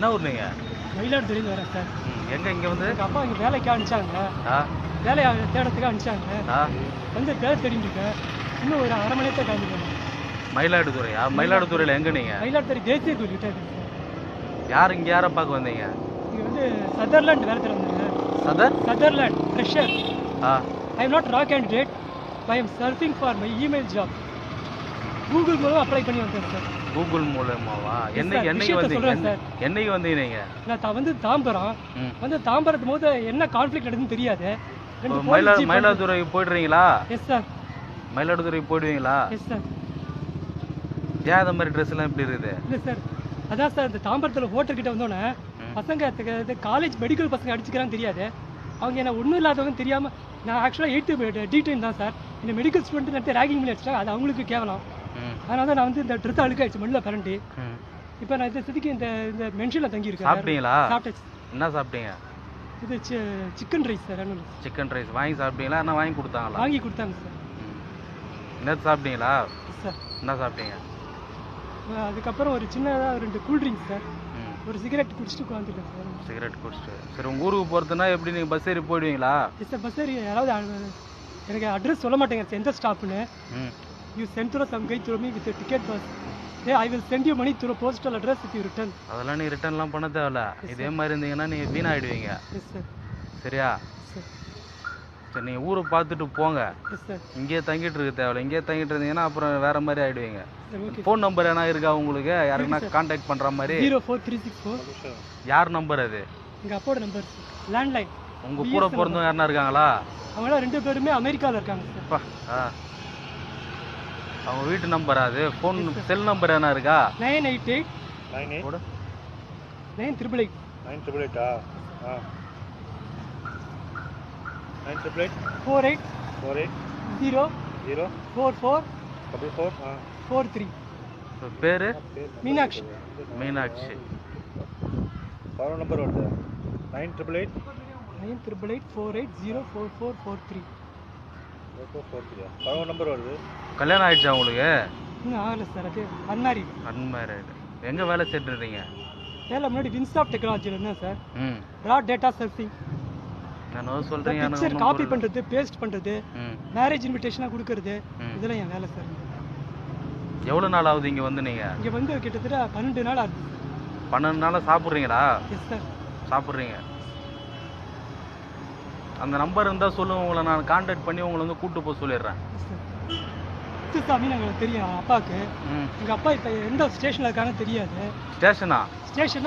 என்ன ஊர் நீங்க மயிலாடுதுறையில வரேன் சார். எங்க இங்க வந்து? எங்கள் அப்பா இங்கே வேலைக்கு அனுப்பிச்சாங்க. ஆ. வேலையை தேடத்துக்கு அனுப்பிச்சாங்க. வந்து வேலை தேடிட்டு இருக்கேன் இன்னும் ஒரு அரை மணி நேரத்தை கிளம்பிடுவேன். மயிலாடுதுறையா? மயிலாடுதுறையில எங்க நீங்க? மயிலாடுதுறை தேசிய கோயில் கிட்ட இருக்கு சார். யார் இங்க யாரை பார்க்க வந்தீங்க? இங்கே வந்து சதர்லாண்ட் வேலை தேட வந்தேன் சதர்? Sutherland fresher. Ah. I am not raw candidate I am surfing for my email job Google மூலம் அப்ளை பண்ணி வந்தேன் சார். கூகுள் மூலமாவா? என்னைக்கு. என்னைக்கு வந்தீங்க என்னைக்கு வந்தீங்க நான் வந்து தாம்பரம். வந்து தாம்பரத்து போது என்ன கான்ஃப்ளிக்ட் நடக்குதுன்னு தெரியாது. மயிலா மயிலாடுதுறை போயிடுறீங்களா? எஸ் சார் மயிலாடுதுறை போயிடுவீங்களா? எஸ் சார் ஏன் இந்த மாதிரி ட்ரெஸ் எல்லாம் இப்படி இருக்குது? இல்லை சார் அதான் சார் இந்த தாம்பரத்தில் ஹோட்டல் கிட்ட வந்தோடனே ம். பசங்க காலேஜ் மெடிக்கல் பசங்க அடிச்சுக்கிறான்னு தெரியாது. அவங்க என்ன ஒன்றும் இல்லாதவங்க தெரியாமல் நான் ஆக்சுவலாக எயித்து டீடைன் தான் சார் இந்த மெடிக்கல் ஸ்டூடெண்ட் நடத்தி ரேகிங் பண்ணி வச்சுட்டாங்க அது அவங்களுக்கு கேவலம். அதனால தான் நான் வந்து இந்த ட்ரெஸ் அழுக்காயிடுச்சு மண்ணில் பரண்டி ம். இப்போ நான் இந்த சிதிக்கு இந்த இந்த மென்ஷனில் தங்கியிருக்கேன். சாப்பிட்டீங்களா? சாப்பிட்டாச்சு என்ன சாப்பிட்டீங்க? இது சிக்கன் ரைஸ் சார் என்ன சிக்கன் ரைஸ் வாங்கி சாப்பிட்டீங்களா? என்ன வாங்கி கொடுத்தாங்களா? வாங்கி கொடுத்தாங்க சார். நேத்து சாப்பிட்டீங்களா? சார். என்ன சாப்பிட்டீங்க? அதுக்கப்புறம் ஒரு சின்னதாக ரெண்டு கூல் ட்ரிங்க்ஸ் சார். ஒரு சிகரெட் குடிச்சிட்டு உட்காந்துருக்கேன் சார். சிகரெட் குடிச்சிட்டு. சரி உங்கள் ஊருக்கு போகிறதுனா எப்படி நீங்கள் பஸ் ஏறி போயிடுவீங்களா? சார் பஸ் ஏறி யாராவது எனக்கு அட்ரஸ் சொல்ல மாட்டேங்க எந்த ஸ்டாப்னு you some guy throw me with ticket bus a I will send you money through postal address if you return அதெல்லாம் நீ ரிட்டர்ன்லாம் பண்ண தேவையில்ல. இதே மாதிரி இருந்தீங்கன்னா நீங்கள் வீணாயிடுவீங்க. சரியா? சார் சரி நீங்கள் ஊரை பார்த்துட்டு போங்க. இங்கேயே தங்கிட்டு இருக்க தேவையில்ல. இங்கேயே தங்கிட்டு இருந்தீங்கன்னா அப்புறம் வேற மாதிரி ஆயிடுவீங்க. ஃபோன் நம்பர் என்ன இருக்கா உங்களுக்கு? யாருக்குன்னா காண்டாக்ட் பண்ணுற மாதிரி? Zero four three six four யார் நம்பர் அது? எங்கள் அப்போட நம்பர் லேண்ட்லைன் உங்கள் கூட பிறந்தவங்க யாருன்னா இருக்காங்களா? அவங்களாம் ரெண்டு பேருமே அமெரிக்காவில் இருக்காங்க சார் அப்பா ஆ. அவங்க வீட்டு நம்பர் அது. ஃபோன் செல் நம்பர் என்ன இருக்கா? Nine eight eight nine eight nine triple eight nine triple எயிட்டா ஆ? Nine triple eight four eight four eight zero zero four four double four ஆ. ஃபோர் த்ரீ பேர்? மீனாட்சி. மீனாட்சி. நம்பர் வருது. Nine triple eight nine triple eight four eight zero four four four three பதினொரு number வருது. கல்யாணம் ஆயிடுச்சா உங்களுக்கு? இன்னும் ஆகலை sir அது அன்மேரிட் அன்மேரிடு எங்கே வேலை செய்ட்டுருந்தீங்க வேலை முன்னாடி வின்ஸ்டாப் டெக்னாலஜியில் இருந்தேன் சார் ரா டேட்டா சர்ஃபிங் நான் சொல்கிறீங்க எனக்கு பிக்சர் காப்பி. பண்ணுறது பேஸ்ட் பண்ணுறது மேரேஜ் இன்விடேஷனாக கொடுக்கறது. இதெல்லாம் என் வேலை சார் எவ்வளோ நாள் ஆகுது இங்கே வந்து நீங்கள் இங்கே வந்து கிட்டத்தட்ட பன்னெண்டு நாள் ஆகுது பன்னெண்டு நாளாக சாப்பிட்றீங்களா? எஸ் சார் சாப்பிட்றீங்க. அந்த நம்பர் இருந்தால் சொல்லுங்க உங்களை நான் காண்டாக்ட் பண்ணி உங்களை வந்து கூப்பிட்டு போக சொல்லிடுறேன். முத்துசாமி நாங்கள் தெரியும் அப்பாவுக்கு எங்கள் அப்பா இப்போ எந்த ஸ்டேஷனில் இருக்கான்னு தெரியாது. ஸ்டேஷனா ஸ்டேஷன்